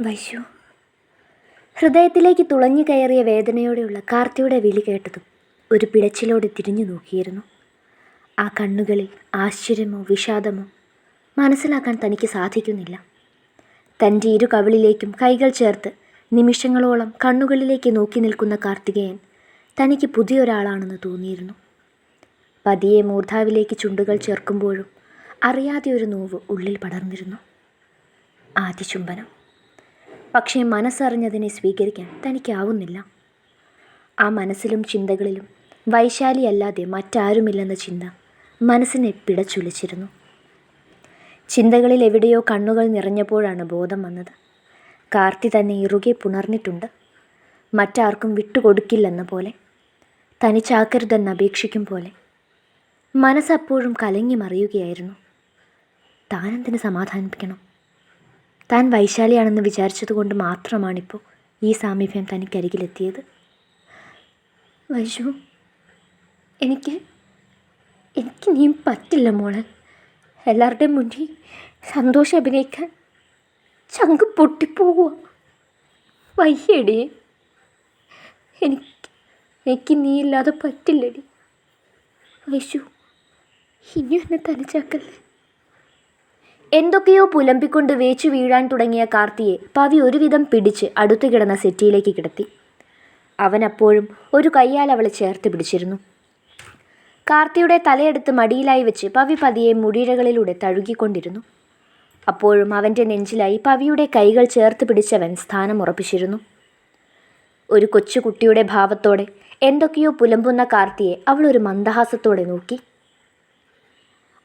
വൈശു. ഹൃദയത്തിലേക്ക് തുളഞ്ഞു കയറിയ വേദനയോടെയുള്ള കാർത്തിയുടെ വിളി കേട്ടതും ഒരു പിടച്ചിലോടെ തിരിഞ്ഞു നോക്കിയിരുന്നു. ആ കണ്ണുകളിൽ ആശ്ചര്യമോ വിഷാദമോ മനസ്സിലാക്കാൻ തനിക്ക് സാധിക്കുന്നില്ല. തന്റെ ഇരു കവിളിലേക്കും കൈകൾ ചേർത്ത് നിമിഷങ്ങളോളം കണ്ണുകളിലേക്ക് നോക്കി നിൽക്കുന്ന കാർത്തികേയൻ തനിക്ക് പുതിയൊരാളാണെന്ന് തോന്നിയിരുന്നു. പതിയെ മൂർധാവിലേക്ക് ചുണ്ടുകൾ ചേർക്കുമ്പോഴും അറിയാതെ ഒരു നോവ് ഉള്ളിൽ പടർന്നിരുന്നു. ആദ്യ ചുംബനം പക്ഷേ മനസ്സറിഞ്ഞതിനെ സ്വീകരിക്കാൻ തനിക്കാവുന്നില്ല. ആ മനസ്സിലും ചിന്തകളിലും വൈശാലിയല്ലാതെ മറ്റാരുമില്ലെന്ന ചിന്ത മനസ്സിനെ പിടച്ചുലിച്ചിരുന്നു. ചിന്തകളിൽ എവിടെയോ കണ്ണുകൾ നിറഞ്ഞപ്പോഴാണ് ബോധം വന്നത്. കാർത്തി തന്നെ ഇറുകെ പുണർന്നിട്ടുണ്ട്. മറ്റാർക്കും വിട്ടുകൊടുക്കില്ലെന്ന പോലെ തനിച്ചാക്കരുതെന്ന് അപേക്ഷിക്കും പോലെ മനസ്സപ്പോഴും കലങ്ങി മറിയുകയായിരുന്നു. താനെന്തിന് സമാധാനിപ്പിക്കണം? താൻ വൈശാലിയാണെന്ന് വിചാരിച്ചതുകൊണ്ട് മാത്രമാണിപ്പോൾ ഈ സാമീപ്യം തനിക്കരികിലെത്തിയത്. വൈശു എനിക്ക് എനിക്ക് നീ പറ്റില്ല മോളെ. എല്ലാവരുടെയും മുന്നിൽ സന്തോഷം അഭിനയിക്കാൻ ചങ്ക് പൊട്ടിപ്പോവുക വയ്യടി. എനിക്ക് എനിക്ക് നീ ഇല്ലാതെ പറ്റില്ലടി. വൈശു ഇനി എന്നെ തനിച്ചാക്കല്ലേ? എന്തൊക്കെയോ പുലമ്പിക്കൊണ്ട് വേച്ചു വീഴാൻ തുടങ്ങിയ കാർത്തിയെ പവി ഒരുവിധം പിടിച്ച് അടുത്തു കിടന്ന സെറ്റിയിലേക്ക് കിടത്തി. അവൻ അപ്പോഴും ഒരു കയ്യാൽ അവളെ ചേർത്ത് പിടിച്ചിരുന്നു. കാർത്തിയുടെ തലയെടുത്ത് മടിയിലായി വെച്ച് പവി പതിയെ മുടിയിഴകളിലൂടെ തഴുകിക്കൊണ്ടിരുന്നു. അപ്പോഴും അവന്റെ നെഞ്ചിലായി പവിയുടെ കൈകൾ ചേർത്ത് പിടിച്ചവൻ സ്ഥാനം ഉറപ്പിച്ചിരുന്നു. ഒരു കൊച്ചുകുട്ടിയുടെ ഭാവത്തോടെ എന്തൊക്കെയോ പുലമ്പുന്ന കാർത്തിയെ അവൾ ഒരു മന്ദഹാസത്തോടെ നോക്കി.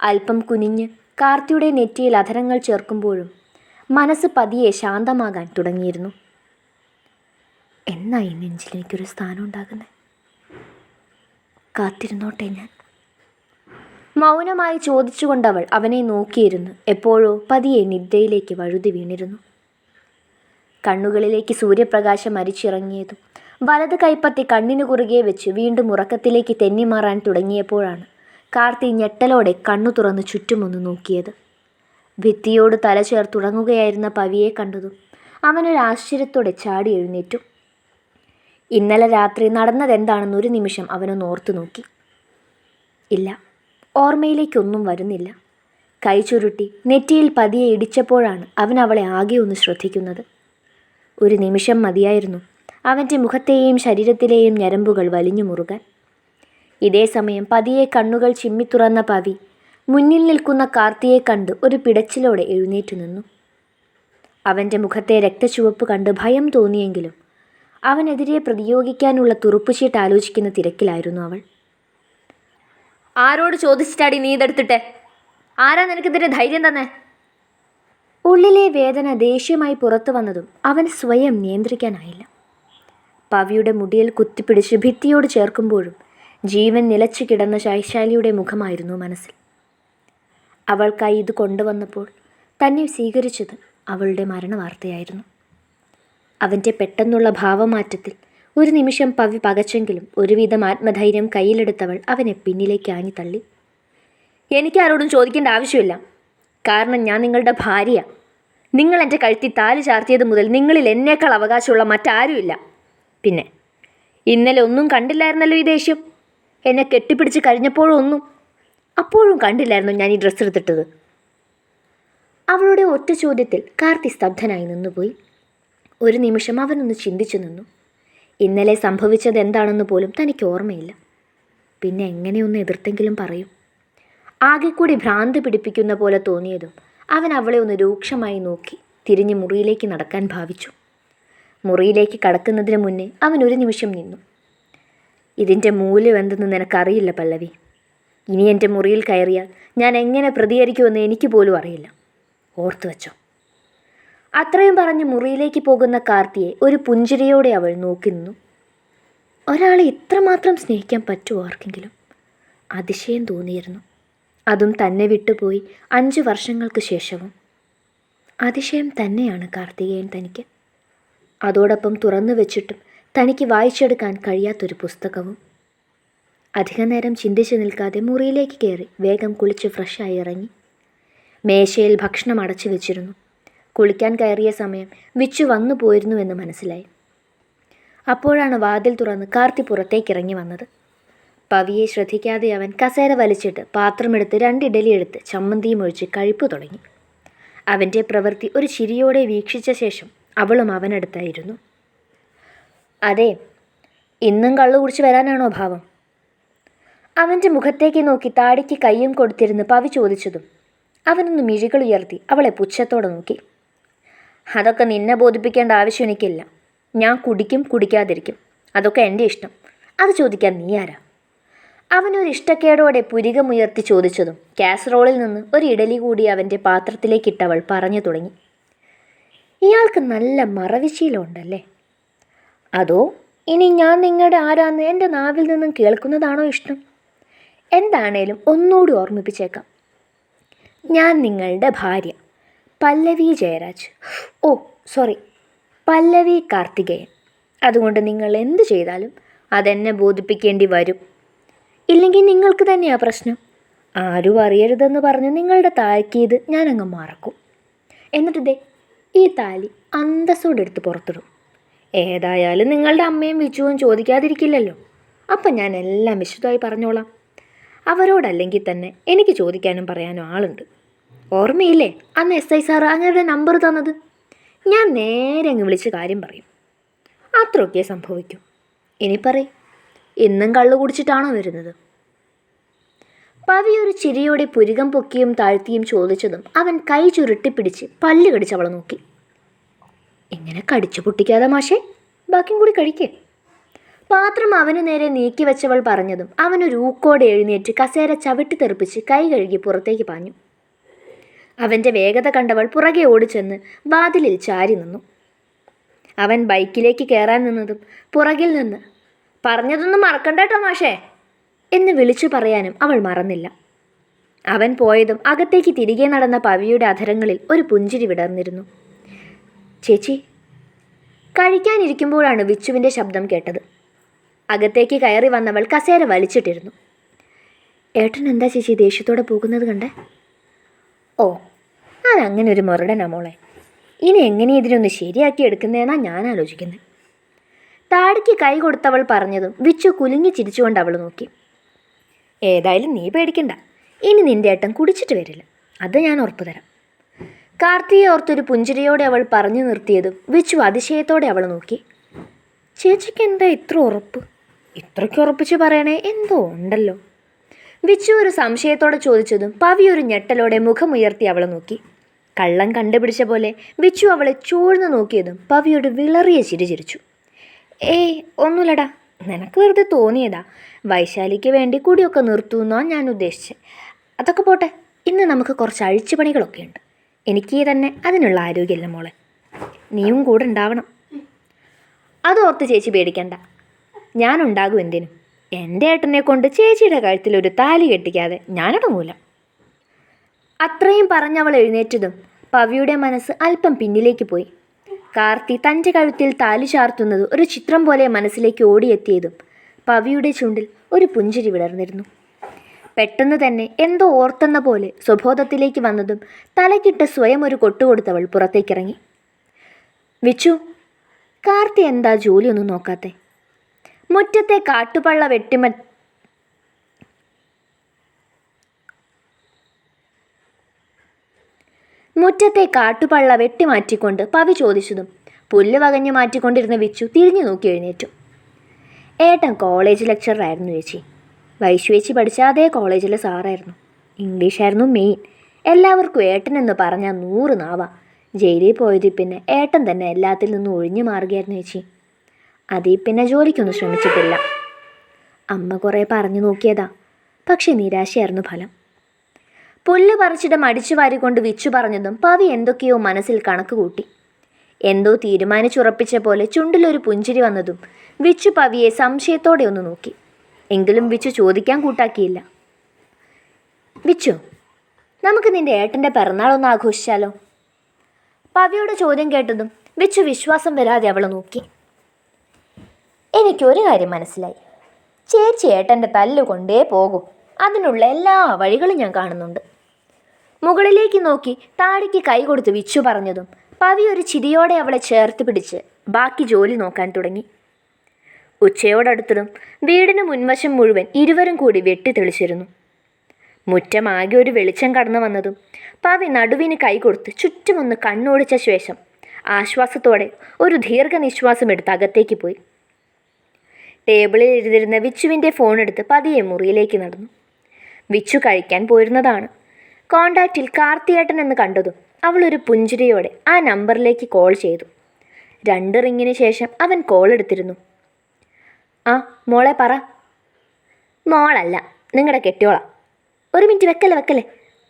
അല്പം കുനിഞ്ഞ് കാർത്തിയുടെ നെറ്റിയിൽ അധരങ്ങൾ ചേർക്കുമ്പോഴും മനസ്സ് പതിയെ ശാന്തമാകാൻ തുടങ്ങിയിരുന്നു. എന്നായി നെഞ്ചിൽ എനിക്കൊരു സ്ഥാനം ഉണ്ടാകുന്നത് കാത്തിരുന്നോട്ടെ ഞാൻ. മൗനമായി ചോദിച്ചുകൊണ്ടവൾ അവനെ നോക്കിയിരുന്നു. എപ്പോഴോ പതിയെ നിദ്രയിലേക്ക് വഴുതി വീണിരുന്നു. കണ്ണുകളിലേക്ക് സൂര്യപ്രകാശം അരിച്ചിറങ്ങിയതും വലത് കൈപ്പത്തി കണ്ണിനു കുറുകെ വെച്ച് വീണ്ടും ഉറക്കത്തിലേക്ക് തെന്നിമാറാൻ തുടങ്ങിയപ്പോഴാണ് കാർത്തി ഞെട്ടലോടെ കണ്ണു തുറന്ന് ചുറ്റുമൊന്ന് നോക്കിയത്. ഭിത്തിയോട് തല ചേർത്തുടങ്ങുകയായിരുന്ന പവിയെ കണ്ടതും അവനൊരു ആശ്ചര്യത്തോടെ ചാടി എഴുന്നേറ്റു. ഇന്നലെ രാത്രി നടന്നതെന്താണെന്ന് ഒരു നിമിഷം അവനൊന്ന് ഓർത്തു നോക്കി. ഇല്ല ഓർമ്മയിലേക്കൊന്നും വരുന്നില്ല. കൈ ചുരുട്ടി നെറ്റിയിൽ പതിയെ ഇടിച്ചപ്പോഴാണ് അവൻ അവളെ ആകെ ഒന്ന് ശ്രദ്ധിക്കുന്നത്. ഒരു നിമിഷം മതിയായിരുന്നു അവന്റെ മുഖത്തെയും ശരീരത്തിലെയും ഞരമ്പുകൾ വലിഞ്ഞു മുറുകാൻ. ഇതേ സമയം പതിയെ കണ്ണുകൾ ചിമ്മിത്തുറന്ന പവി മുന്നിൽ നിൽക്കുന്ന കാർത്തിയെ കണ്ട് ഒരു പിടച്ചിലോടെ എഴുന്നേറ്റു നിന്നു. അവന്റെ മുഖത്തെ രക്തചുവപ്പ് കണ്ട് ഭയം തോന്നിയെങ്കിലും അവനെതിരെ പ്രതിയോഗിക്കാനുള്ള തുറുപ്പുചീട്ട് ആലോചിക്കുന്ന തിരക്കിലായിരുന്നു അവൾ. ആരോട് ചോദിച്ചിട്ടാടി നീ ഇതെടുത്തിട്ടെ? ആരാ നിനക്കിതിന്റെ ധൈര്യം തന്നെ? ഉള്ളിലെ വേദന ദേഷ്യമായി പുറത്തു വന്നതും അവൻ സ്വയം നിയന്ത്രിക്കാനായില്ല. പവിയുടെ മുടിയിൽ കുത്തിപ്പിടിച്ച് ഭിത്തിയോട് ചേർക്കുമ്പോഴും ജീവൻ നിലച്ചു കിടന്ന ശൈശാലിയുടെ മുഖമായിരുന്നു മനസ്സിൽ. അവൾക്കായി ഇത് കൊണ്ടുവന്നപ്പോൾ തന്നെ സ്വീകരിച്ചത് അവളുടെ മരണവാർത്തയായിരുന്നു. അവന്റെ പെട്ടെന്നുള്ള ഭാവമാറ്റത്തിൽ ഒരു നിമിഷം പവി പകച്ചെങ്കിലും ഒരുവിധം ആത്മധൈര്യം കയ്യിലെടുത്തവൾ അവനെ പിന്നിലേക്ക് ആഞ്ഞു തള്ളി എനിക്ക് ആരോടും ചോദിക്കേണ്ട ആവശ്യമില്ല. കാരണം ഞാൻ നിങ്ങളുടെ ഭാര്യ. നിങ്ങൾ എന്റെ കഴുത്തി താൽ ചാർത്തിയത് മുതൽ നിങ്ങളിൽ എന്നേക്കാൾ അവകാശമുള്ള മറ്റാരുമില്ല. പിന്നെ ഇന്നലെ ഒന്നും കണ്ടില്ലായിരുന്നല്ലോ ഈ ദേഷ്യം. എന്നെ കെട്ടിപ്പിടിച്ച് കഴിഞ്ഞപ്പോഴൊന്നും അപ്പോഴും കണ്ടില്ലായിരുന്നു ഞാൻ ഈ ഡ്രസ്സ് എടുത്തിട്ടത്. അവളുടെ ഒറ്റ ചോദ്യത്തിൽ കാർത്തി സ്തബ്ധനായി നിന്നുപോയി. ഒരു നിമിഷം അവനൊന്ന് ചിന്തിച്ചു നിന്നു. ഇന്നലെ സംഭവിച്ചത് എന്താണെന്ന് പോലും തനിക്ക് ഓർമ്മയില്ല. പിന്നെ എങ്ങനെയൊന്ന് എതിർത്തെങ്കിലും പറയും. ആകെ കൂടി ഭ്രാന്ത് പിടിപ്പിക്കുന്ന പോലെ തോന്നിയതും അവൻ അവളെ ഒന്ന് രൂക്ഷമായി നോക്കി തിരിഞ്ഞ് മുറിയിലേക്ക് നടക്കാൻ ഭാവിച്ചു. മുറിയിലേക്ക് കടക്കുന്നതിന് മുന്നേ അവൻ ഒരു നിമിഷം നിന്നു. ഇതിന്റെ മൂല്യം എന്തെന്ന് നിനക്കറിയില്ല പല്ലവി. ഇനി എന്റെ മുറിയിൽ കയറിയാൽ ഞാൻ എങ്ങനെ പ്രതികരിക്കുമെന്ന് എനിക്ക് പോലും അറിയില്ല. ഓർത്തു വച്ചോ. അത്രയും പറഞ്ഞ് മുറിയിലേക്ക് പോകുന്ന കാർത്തിയെ ഒരു പുഞ്ചിരിയോടെ അവൾ നോക്കി നിന്നു. ഒരാളെ ഇത്രമാത്രം സ്നേഹിക്കാൻ പറ്റുമോ ആർക്കെങ്കിലും? അതിശയം തോന്നിയിരുന്നു. അതും തന്നെ വിട്ടുപോയി അഞ്ച് വർഷങ്ങൾക്ക് ശേഷവും. അതിശയം തന്നെയാണ് കാർത്തികേയൻ തനിക്ക്. അതോടൊപ്പം തുറന്നു വെച്ചിട്ടും തനിക്ക് വായിച്ചെടുക്കാൻ കഴിയാത്തൊരു പുസ്തകവും. അധികനേരം ചിന്തിച്ചു നിൽക്കാതെ മുറിയിലേക്ക് കയറി വേഗം കുളിച്ച് ഫ്രഷായി ഇറങ്ങി. മേശയിൽ ഭക്ഷണം അടച്ചു വെച്ചിരുന്നു. കുളിക്കാൻ കയറിയ സമയം വിച്ചു വന്നു പോയിരുന്നുവെന്ന് മനസ്സിലായി. അപ്പോഴാണ് വാതിൽ തുറന്ന് കാർത്തി പുറത്തേക്ക് ഇറങ്ങി വന്നത്. പവിയെ ശ്രദ്ധിക്കാതെ അവൻ കസേര വലിച്ചിട്ട് പാത്രമെടുത്ത് രണ്ടിഡലി എടുത്ത് ചമ്മന്തിയും ഒഴിച്ച് കഴിപ്പ് തുടങ്ങി. അവന്റെ പ്രവൃത്തി ഒരു ചിരിയോടെ വീക്ഷിച്ച ശേഷം അവളും അവനടുത്തായിരുന്നു. അതെ ഇന്നും കള്ളു കുടിച്ച് വരാനാണോ ഭാവം? അവന്റെ മുഖത്തേക്ക് നോക്കി താടിക്ക് കയ്യും കൊടുത്തിരുന്ന് പവി ചോദിച്ചതും അവനൊന്ന് മിഴികൾ ഉയർത്തി അവളെ പുച്ഛത്തോടെ നോക്കി. അതൊക്കെ നിന്നെ ബോധിപ്പിക്കേണ്ട ആവശ്യം എനിക്കില്ല. ഞാൻ കുടിക്കും കുടിക്കാതിരിക്കും. അതൊക്കെ എന്റെ ഇഷ്ടം. അത് ചോദിക്കാൻ നീ ആരാ? അവനൊരു ഇഷ്ടക്കേടോടെ പുരികമുയർത്തി ചോദിച്ചതും കാസറോളിൽ നിന്ന് ഒരു ഇഡലി കൂടി അവന്റെ പാത്രത്തിലേക്കിട്ടവൾ പറഞ്ഞു തുടങ്ങി. ഇയാൾക്ക് നല്ല മറവിശീലമുണ്ടല്ലേ? അതോ ഇനി ഞാൻ നിങ്ങളുടെ ആരാന്ന് എന്റെ നാവിൽ നിന്നും കേൾക്കുന്നതാണോ ഇഷ്ടം? എന്താണേലും ഒന്നുകൂടി ഓർമ്മിപ്പിച്ചേക്കാം. ഞാൻ നിങ്ങളുടെ ഭാര്യ പല്ലവി ജയരാജ്. Oh sorry Pallavi Karthikeyan. അതുകൊണ്ട് നിങ്ങൾ എന്ത് ചെയ്താലും അതെന്നെ ബോധിപ്പിക്കേണ്ടി വരും. ഇല്ലെങ്കിൽ നിങ്ങൾക്ക് തന്നെയാ പ്രശ്നം. ആരും അറിയരുതെന്ന് പറഞ്ഞ് നിങ്ങളുടെ താഴ്ക്കിയത് ഞാനങ്ങ് മറക്കും. എന്നിട്ട് ദേ ഈ താലി അന്തസ്സോടെ എടുത്ത് പുറത്തിടും. ഏതായാലും നിങ്ങളുടെ അമ്മയും വിച്ചുവും ചോദിക്കാതിരിക്കില്ലല്ലോ. അപ്പം ഞാൻ എല്ലാം വിശദമായി പറഞ്ഞോളാം. അവരോടല്ലെങ്കിൽ തന്നെ എനിക്ക് ചോദിക്കാനും പറയാനും ആളുണ്ട്. ഓർമ്മയില്ലേ? അന്ന് എസ് ഐ സാർ അങ്ങയുടെ നമ്പർ തന്നത്? ഞാൻ നേരെ അങ്ങ് വിളിച്ച് കാര്യം പറയും. അത്രയൊക്കെ സംഭവിക്കും. ഇനി പറയും. ഇന്നും കള്ളു കുടിച്ചിട്ടാണോ വരുന്നത്? പവി ഒരു ചിരിയോടെ പുരികം പൊക്കിയും താഴ്ത്തിയും ചോദിച്ചതും അവൻ കൈ ചുരുട്ടിപ്പിടിച്ച് പല്ല് കടിച്ച് അവളെ നോക്കി. ഇങ്ങനെ കടിച്ചു പൊട്ടിക്കാതെ മാഷേ? ബാക്കിയും കൂടി കഴിക്കേ. പാത്രം അവനു നേരെ നീക്കി വെച്ചവൾ പറഞ്ഞതും അവനൊരു ഊക്കോടെ എഴുന്നേറ്റ് കസേര ചവിട്ടി തെറിപ്പിച്ച് കൈ കഴുകി പുറത്തേക്ക് പാഞ്ഞു. അവന്റെ വേഗത കണ്ടവൾ പുറകെ ഓടിച്ചെന്ന് വാതിലിൽ ചാരി നിന്നു. അവൻ ബൈക്കിലേക്ക് കയറാൻ നിന്നതും പുറകിൽ നിന്ന് പറഞ്ഞതൊന്നും മറക്കണ്ടേട്ടോ മാഷേ എന്ന് വിളിച്ചു പറയാനും അവൾ മറന്നില്ല. അവൻ പോയതും അകത്തേക്ക് തിരികെ നടന്ന പവിയുടെ അധരങ്ങളിൽ ഒരു പുഞ്ചിരി വിടർന്നിരുന്നു. ചേച്ചി. കഴിക്കാനിരിക്കുമ്പോഴാണ് വിച്ചുവിന്റെ ശബ്ദം കേട്ടത്. അകത്തേക്ക് കയറി വന്നവൾ കസേര വലിച്ചിട്ടിരുന്നു. ഏട്ടൻ എന്താ ചേച്ചി ദേഷ്യത്തോടെ പോകുന്നത് കണ്ടേ? ഓ അതങ്ങനെ ഒരു മുരടനാ മോളെ. ഇനി എങ്ങനെ ഇതിനൊന്ന് ശരിയാക്കി എടുക്കുന്നതെന്നാ ഞാൻ ആലോചിക്കുന്നത് താടിക്ക് കൈ കൊടുത്തവൾ പറഞ്ഞതും വിച്ചു കുലുങ്ങി ചിരിച്ചുകൊണ്ട് അവൾ നോക്കി. ഏതായാലും നീ പേടിക്കണ്ട. ഇനി നിന്റെ ഏട്ടൻ കുടിച്ചിട്ട് വരില്ല. അത് ഞാൻ ഉറപ്പു തരാം കാർത്തിയെ ഓർത്തൊരു പുഞ്ചിരിയോടെ അവൾ പറഞ്ഞു നിർത്തിയതും വിച്ചു അതിശയത്തോടെ അവൾ നോക്കി. ചേച്ചിക്ക് എന്താ ഇത്ര ഉറപ്പ്? ഇത്രയ്ക്ക് ഉറപ്പിച്ച് പറയണേ എന്തോ ഉണ്ടല്ലോ. വിച്ചു ഒരു സംശയത്തോടെ ചോദിച്ചതും പവി ഒരു ഞെട്ടലോടെ മുഖമുയർത്തി അവളെ നോക്കി. കള്ളം കണ്ടുപിടിച്ച പോലെ വിച്ചു അവളെ ചൂഴ്ന്നു നോക്കിയതും പവിയോട് വിളറിയ ചിരി ചിരിച്ചു. ഏയ് ഒന്നുമില്ലടാ. നിനക്ക് വെറുതെ തോന്നിയതാ. വൈശാലിക്ക് വേണ്ടി കൂടിയൊക്കെ നിർത്തുന്നോ ഞാൻ ഉദ്ദേശിച്ചത് അതൊക്കെ പോട്ടെ ഇന്ന് നമുക്ക് കുറച്ച് അഴിച്ചുപണികളൊക്കെ ഉണ്ട് എനിക്ക് തന്നെ അതിനുള്ള ആരോഗ്യമില്ല മോളെ. നീയും കൂടെ ഉണ്ടാവണം. അതോർത്ത് ചേച്ചി പേടിക്കണ്ട. ഞാനുണ്ടാകും എന്തിനും. എന്റെ ഏട്ടനെ കൊണ്ട് ചേച്ചിയുടെ കഴുത്തിൽ ഒരു താലി കെട്ടിക്കാതെ ഞാനടങ്ങൂല. അത്രയും പറഞ്ഞവൾ എഴുന്നേറ്റതും പവിയുടെ മനസ്സ് അല്പം പിന്നിലേക്ക് പോയി. കാർത്തി തന്റെ കഴുത്തിൽ താലി ചാർത്തുന്നത് ഒരു ചിത്രം പോലെ മനസ്സിലേക്ക് ഓടിയെത്തിയതും പവിയുടെ ചുണ്ടിൽ ഒരു പുഞ്ചിരി വിടർന്നിരുന്നു. പെട്ടെന്ന് തന്നെ എന്തോ ഓർത്തെന്ന പോലെ സ്വബോധത്തിലേക്ക് വന്നതും തലക്കിട്ട് സ്വയം ഒരു കൊട്ടുകൊടുത്തവൾ പുറത്തേക്കിറങ്ങി. വിച്ചു കാർത്തി എന്താ ജോലിയൊന്നും നോക്കാത്തെ? മുറ്റത്തെ കാട്ടുപള്ള വെട്ടിമ മുറ്റത്തെ കാട്ടുപള്ള വെട്ടിമാറ്റിക്കൊണ്ട് പവി ചോദിച്ചതും പുല്ല് വകഞ്ഞു മാറ്റിക്കൊണ്ടിരുന്ന വിച്ചു തിരിഞ്ഞു നോക്കി എഴുന്നേറ്റു. ഏട്ടൻ കോളേജ് ലെക്ചറായിരുന്നു ചേച്ചി. വൈശ്വേച്ചി പഠിച്ച അതേ കോളേജിലെ സാറായിരുന്നു. ഇംഗ്ലീഷായിരുന്നു മെയിൻ. എല്ലാവർക്കും ഏട്ടൻ എന്ന് പറഞ്ഞാൽ നൂറ് നാവാ. ജയിലിൽ പോയതിൽ പിന്നെ ഏട്ടൻ തന്നെ എല്ലാത്തിൽ നിന്നും ഒഴിഞ്ഞു മാറുകയായിരുന്നു ചേച്ചി. അതിൽ പിന്നെ ജോലിക്കൊന്നും ശ്രമിച്ചിട്ടില്ല. അമ്മ കുറേ പറഞ്ഞു നോക്കിയതാ. പക്ഷെ നിരാശയായിരുന്നു ഫലം. പുല്ല് പറിച്ചിട്ട് മടിച്ചു വാരിക്കൊണ്ട് വിച്ചു പറഞ്ഞതും പവി എന്തൊക്കെയോ മനസ്സിൽ കണക്ക് കൂട്ടി. എന്തോ തീരുമാനിച്ചുറപ്പിച്ച പോലെ ചുണ്ടിലൊരു പുഞ്ചിരി വന്നതും വിച്ചു പവിയെ സംശയത്തോടെ ഒന്ന് നോക്കി. എങ്കിലും വിച്ചു ചോദിക്കാൻ കൂട്ടാക്കിയില്ല. വിച്ചു നമുക്ക് നിന്റെ ഏട്ടന്റെ പിറന്നാളൊന്ന് ആഘോഷിച്ചാലോ? പവിയുടെ ചോദ്യം കേട്ടതും വിച്ചു വിശ്വാസം വരാതെ അവളെ നോക്കി. എനിക്കൊരു കാര്യം മനസ്സിലായി. ചേച്ചി ഏട്ടന്റെ തല്ലുകൊണ്ടേ പോകും. അതിനുള്ള എല്ലാ വഴികളും ഞാൻ കാണുന്നുണ്ട്. മുകളിലേക്ക് നോക്കി താടിക്ക് കൈ കൊടുത്ത് വിച്ചു പറഞ്ഞതും പവി ഒരു ചിരിയോടെ അവളെ ചേർത്ത് പിടിച്ച് ബാക്കി ജോലി നോക്കാൻ തുടങ്ങി. ഉച്ചയോടടുത്തതും വീടിന് മുൻവശം മുഴുവൻ ഇരുവരും കൂടി വെട്ടിത്തെളിച്ചിരുന്നു മുറ്റമാകെ ഒരു വെളിച്ചം കടന്നു വന്നതും പവി നടുവിന് കൈകൊടുത്ത് ചുറ്റുമൊന്ന് കണ്ണോടിച്ച ശേഷം ആശ്വാസത്തോടെ ഒരു ദീർഘനിശ്വാസം എടുത്ത് അകത്തേക്ക് പോയി. ടേബിളിൽ ഇരുന്നിരുന്ന വിച്ചുവിന്റെ ഫോൺ എടുത്ത് പതിയെ മുറിയിലേക്ക് നടന്നു. വിച്ചു കഴിക്കാൻ പോയിരുന്നതാണ് കോണ്ടാക്റ്റിൽ കാർത്തിയേട്ടൻ എന്ന് കണ്ടതും അവളൊരു പുഞ്ചിരിയോടെ ആ നമ്പറിലേക്ക് കോൾ ചെയ്തു. രണ്ട് റിങ്ങിന് ശേഷം അവൻ കോൾ എടുത്തിരുന്നു. ആ മോളെ പറ. മോളല്ല നിങ്ങളുടെ കെട്ടിയോളാ. ഒരു മിനിറ്റ് വെക്കല്ലേ വെക്കല്ലേ.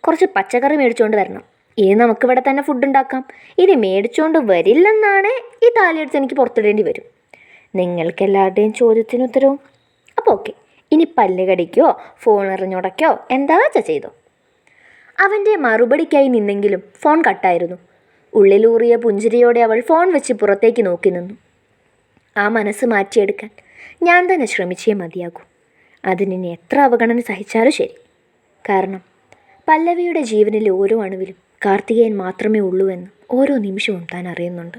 കുറച്ച് പച്ചക്കറി മേടിച്ചുകൊണ്ട് വരണം. ഇനി നമുക്കിവിടെ തന്നെ ഫുഡ് ഉണ്ടാക്കാം. ഇനി മേടിച്ചുകൊണ്ട് വരില്ലെന്നാണ് ഈ താലിയെടുത്ത് എനിക്ക് പുറത്തിടേണ്ടി വരും. നിങ്ങൾക്കെല്ലാവരുടെയും ചോദ്യത്തിന് ഉത്തരവും. അപ്പോൾ ഓക്കെ. ഇനി പല്ല് കടിക്കോ ഫോൺ എറിഞ്ഞുടക്കോ എന്താ വെച്ചാ ചെയ്തോ? അവന്റെ മറുപടിക്കായി നിന്നെങ്കിലും ഫോൺ കട്ടായിരുന്നു. ഉള്ളിലൂറിയ പുഞ്ചിരിയോടെ അവൾ ഫോൺ വെച്ച് പുറത്തേക്ക് നോക്കി നിന്നു. ആ മനസ്സ് മാറ്റിയെടുക്കാൻ ഞാൻ തന്നെ ശ്രമിച്ചേ മതിയാകൂ. അതിനി എത്ര അവഗണന സഹിച്ചാലും ശരി. കാരണം പല്ലവിയുടെ ജീവനിലെ ഓരോ അണുവിലും കാർത്തികേയൻ മാത്രമേ ഉള്ളൂ എന്ന് ഓരോ നിമിഷവും താൻ അറിയുന്നുണ്ട്.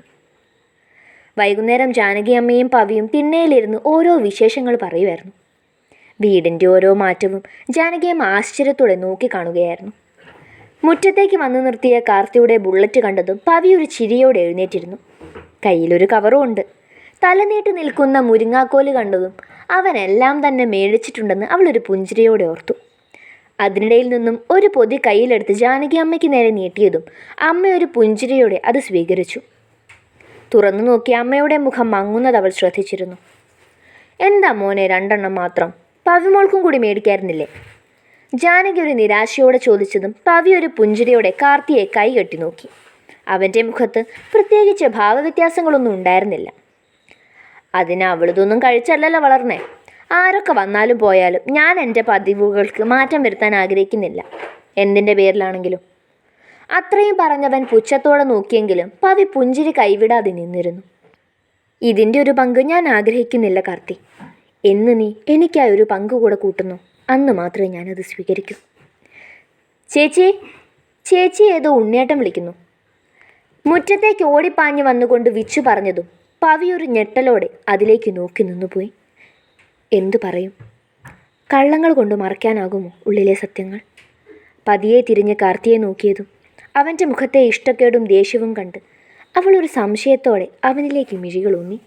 വൈകുന്നേരം ജാനകി അമ്മയും പവിയും തിണ്ണയിലിരുന്ന് ഓരോ വിശേഷങ്ങൾ പറയുമായിരുന്നു. വീടിന്റെ ഓരോ മാറ്റവും ജാനകിയമ്മ ആശ്ചര്യത്തോടെ നോക്കിക്കാണുകയായിരുന്നു മുറ്റത്തേക്ക് വന്നു നിർത്തിയ കാർത്തിയുടെ ബുള്ളറ്റ് കണ്ടതും പവി ഒരു ചിരിയോടെ എഴുന്നേറ്റിരുന്നു. കയ്യിലൊരു കവറും ഉണ്ട്. തലനീട്ട് നിൽക്കുന്ന മുരിങ്ങാക്കോൽ കണ്ടതും അവനെല്ലാം തന്നെ മേടിച്ചിട്ടുണ്ടെന്ന് അവളൊരു പുഞ്ചിരിയോടെ ഓർത്തു. അതിനിടയിൽ നിന്നും ഒരു പൊതി കയ്യിലെടുത്ത് ജാനകി അമ്മയ്ക്ക് നേരെ നീട്ടിയതും അമ്മ ഒരു പുഞ്ചിരിയോടെ അത് സ്വീകരിച്ചു. തുറന്നു നോക്കി അമ്മയുടെ മുഖം മങ്ങുന്നത് അവൾ ശ്രദ്ധിച്ചിരുന്നു. എന്താ മോനെ രണ്ടെണ്ണം മാത്രം? പവിമോൾക്കും കൂടി മേടിക്കായിരുന്നില്ലേ? ജാനകി ഒരു നിരാശയോടെ ചോദിച്ചതും പവി ഒരു പുഞ്ചിരിയോടെ കാർത്തിയെ കൈകെട്ടി നോക്കി. അവന്റെ മുഖത്ത് പ്രത്യേകിച്ച് ഭാവവ്യത്യാസങ്ങളൊന്നും ഉണ്ടായിരുന്നില്ല. അതിന് അവളിതൊന്നും കഴിച്ചല്ലല്ലോ വളർന്നേ. ആരൊക്കെ വന്നാലും പോയാലും ഞാൻ എന്റെ പതിവുകൾക്ക് മാറ്റം വരുത്താൻ ആഗ്രഹിക്കുന്നില്ല. എന്തിന്റെ പേരിലാണെങ്കിലും. അത്രയും പറഞ്ഞവൻ പുച്ഛത്തോടെ നോക്കിയെങ്കിലും പവി പുഞ്ചിരി കൈവിടാതെ നിന്നിരുന്നു. ഇതിന്റെ ഒരു പങ്ക് ഞാൻ ആഗ്രഹിക്കുന്നില്ല കാർത്തി. എന്ന് നീ എനിക്കായി ഒരു പങ്ക് കൂടെ കൂട്ടുന്നു. അന്ന് മാത്രമേ ഞാനത് സ്വീകരിക്കൂ. ചേച്ചി ചേച്ചി ഏതോ ഉണ്ണിയേട്ടം വിളിക്കുന്നു. മുറ്റത്തേക്ക് ഓടിപ്പാഞ്ഞു വന്നുകൊണ്ട് വിച്ചു പറഞ്ഞതും പവി ഒരു ഞെട്ടലോടെ അതിലേക്ക് നോക്കി നിന്നുപോയി. എന്തു പറയും? കള്ളങ്ങൾ കൊണ്ട് മറയ്ക്കാനാകുമോ ഉള്ളിലെ സത്യങ്ങൾ? പതിയെ തിരിഞ്ഞ് കാർത്തിയെ നോക്കിയതും അവന്റെ മുഖത്തെ ഇഷ്ടക്കേടും ദേഷ്യവും കണ്ട് അവൾ ഒരു സംശയത്തോടെ അവനിലേക്ക് മിഴികളൂന്നി.